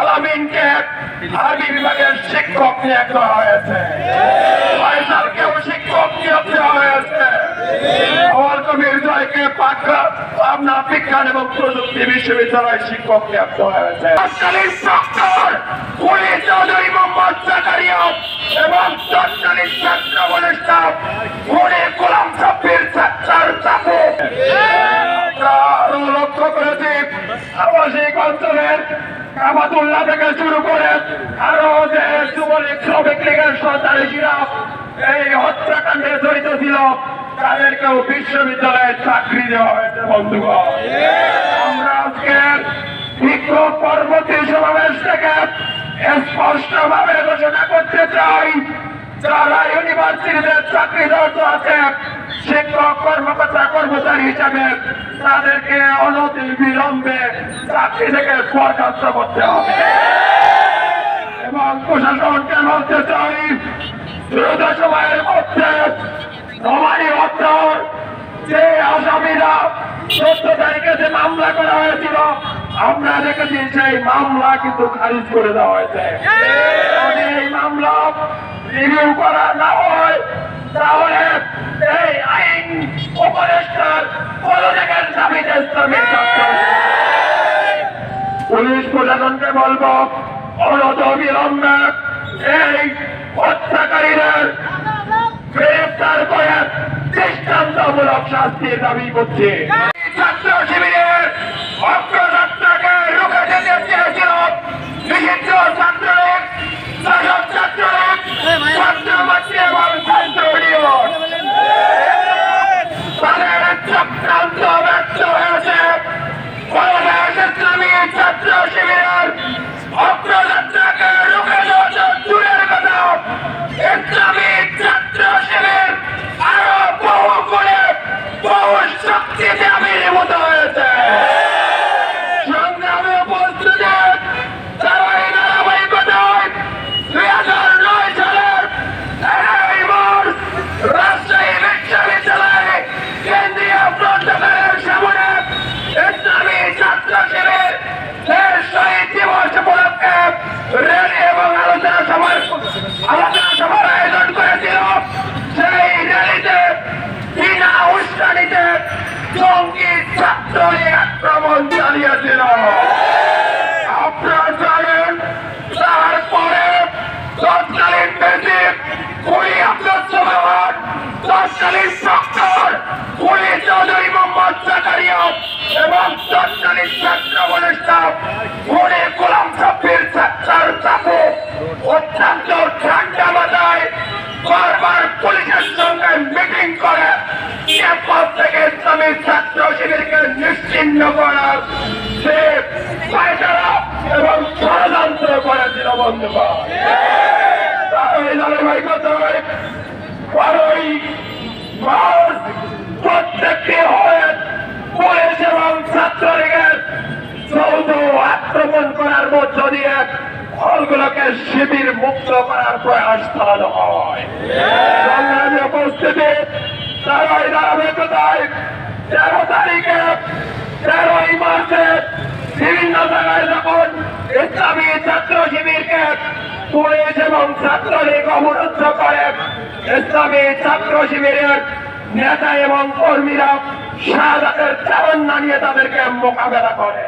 আলামিনকে আরবি বিভাগের শিক্ষক নিয়োগ করা হয়েছে। ফয়সালকেও শিক্ষক নিয়োগ দেওয়া হয়েছে। আমার কবির জয়কে পাকড়া পাবনা বিজ্ঞান এবং প্রযুক্তি বিশ্ববিদ্যালয় শিক্ষক নিয়োগ দেওয়া হয়েছে কুলি গোলাম সাব্বির ছাত্রার চাপে আমরা আরও লক্ষ্য করেছি আবাসিক কামাতুল্লাহ থেকে শুরু করে আরও যে যুবলীগ শ্রমিক লীগের সন্ত্রাসীরা এই হত্যাকাণ্ডে জড়িত ছিল তাদেরকেও বিশ্ববিদ্যালয়ে চাকরি দেওয়া হয়েছে, বন্ধুগণ। আমরা আজকে বিক্ষোভ পরবর্তী সমাবেশ থেকে স্পষ্ট ভাবে ঘোষণা করতে চাই, যারা ইউনিভার্সিটিতে চাকরিরত আছে, শিক্ষক, কর্মকর্তা কর্মচারী হিসাবে তাদেরকে অনতি বিলম্বে চাকরি থেকে বরখাস্ত করতে হবে। এবং প্রশাসনকে বলতে চাই দ্রুত সময়ের মধ্যে নমানি হত্যার যে আসামিরা চোদ্দ তারিখে যে মামলা করা হয়েছিল, আমরা দেখেছি সেই মামলা কিন্তু খারিজ করে দেওয়া হয়েছে। এই মামলা রিভিউ করা না হয়, তাহলে এই উপদেষ্টার পদত্যাগের দাবিতে ইসলামী ছাত্র পুলিশ প্রশাসনকে বলব অনত অবিলম্বে এই হত্যাকারীদের গ্রেফতার করে দৃষ্টান্তমূলক শাস্তির দাবি করছে। আক্রমণ চালিয়েছিল ধারাবাহিকতায় বারোই মার্চ শিবির মুক্ত করার প্রয়াস চালানো হয় সংগ্রামী উপস্থিতি তেরোই ধারাবাহিকতায় তেরো তারিখে, তেরোই মাসে বিভিন্ন জায়গায় যখন ইসলামী ছাত্র শিবিরকে পুলিশ এবং ছাত্রলীগ অবরুদ্ধ করে ইসলামী ছাত্র শিবিরের নেতা এবং কর্মীরা শাহাদাতের তামান্না নিয়ে তাদেরকে মোকাবেলা করে।